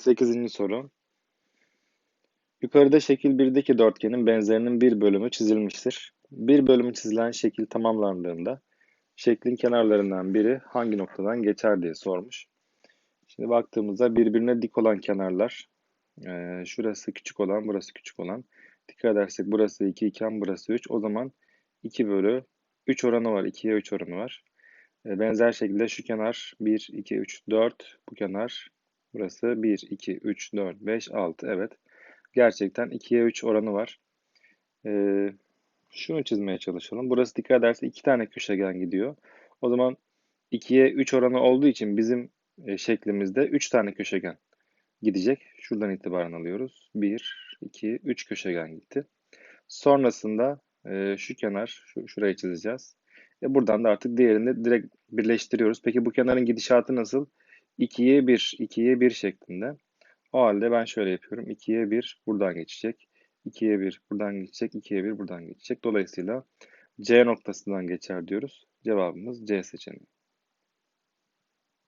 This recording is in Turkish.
8. soru. Yukarıda şekil 1'deki dörtgenin benzerinin bir bölümü çizilmiştir. Bir bölümü çizilen şekil tamamlandığında şeklin kenarlarından biri hangi noktadan geçer diye sormuş. Şimdi baktığımızda birbirine dik olan kenarlar, e, şurası küçük olan, burası küçük olan. Dikkat edersek burası 2 iken burası 3. O zaman 2 bölü 3 oranı var. 2'ye 3 oranı var. E, benzer şekilde şu kenar 1, 2, 3, 4. Bu kenar burası 1, 2, 3, 4, 5, 6. Evet. Gerçekten 2'ye 3 oranı var. E, şunu çizmeye çalışalım. Burası dikkat ederse 2 tane köşegen gidiyor. O zaman 2'ye 3 oranı olduğu için bizim e, şeklimizde 3 tane köşegen gidecek. Şuradan itibaren alıyoruz. 1, 2, 3 köşegen gitti. Sonrasında e, şu kenar, şu, şurayı çizeceğiz. E buradan da artık diğerini direkt birleştiriyoruz. Peki bu kenarın gidişatı nasıl? 2'ye 1, 2'ye 1 şeklinde. O halde ben şöyle yapıyorum. 2'ye 1 buradan geçecek. 2'ye 1 buradan geçecek. 2'ye 1 buradan geçecek. Dolayısıyla C noktasından geçer diyoruz. Cevabımız C seçeneği.